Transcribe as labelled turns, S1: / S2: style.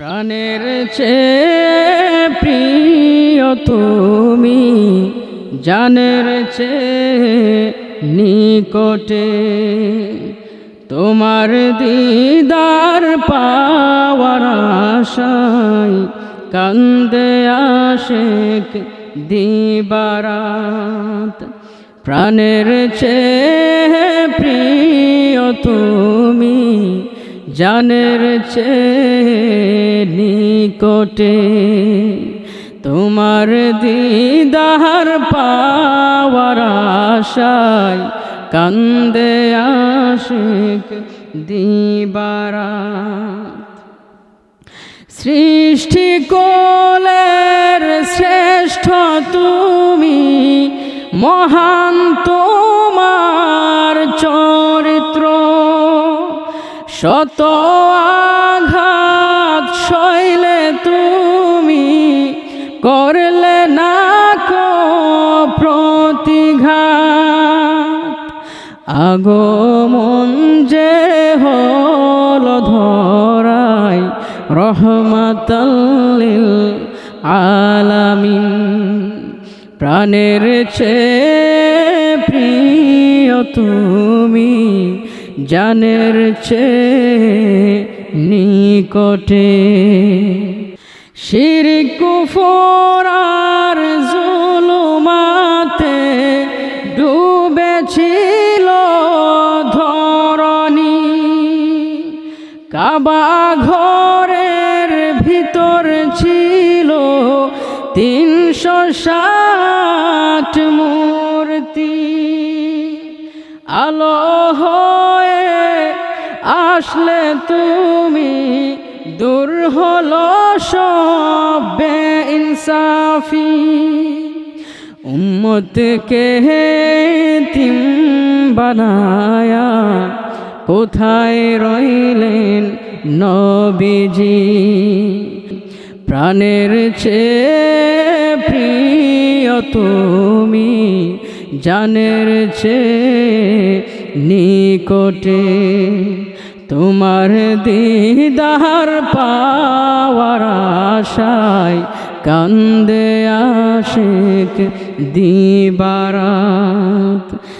S1: প্রাণের চেয়ে প্রিয় তুমি, জানের চেয়ে নিকটে। তোমার দিদার পাওয়ার আশায় কান্দে আশেক দিবারাত। প্রাণের চেয়ে জানের চেয়ে নিকটে তোমার দিদার পাওয়ার আশায় কান্দে আশিক দিবারা সৃষ্টি কোলের শ্রেষ্ঠ তুমি মহান শত আঘাত শৈলে তুমি করলে না কো প্রতিঘাত। আগমন যে হল ধরাই রহমাতাল্লিল আলামিন। প্রাণের চেয়ে প্রিয় তুমি জানের চেয়ে নিকটে। শির কুফরার জুলুমাতে ডুবেছিল ধরণী। কাবা ঘরের ভিতর ছিল তিনশো ষাট মূর্তি। আলো আসলে তুমি দূর হলো সব ইনসাফি। উম্মতকে তিম বানায়া কোথায় রইলেন নবীজি? প্রাণের চেয়ে প্রিয় তুমি, জানের চেয়ে নিকটে তোমার দিদার পাওয়ার আশায় কান্দে আশেক দিবারাত।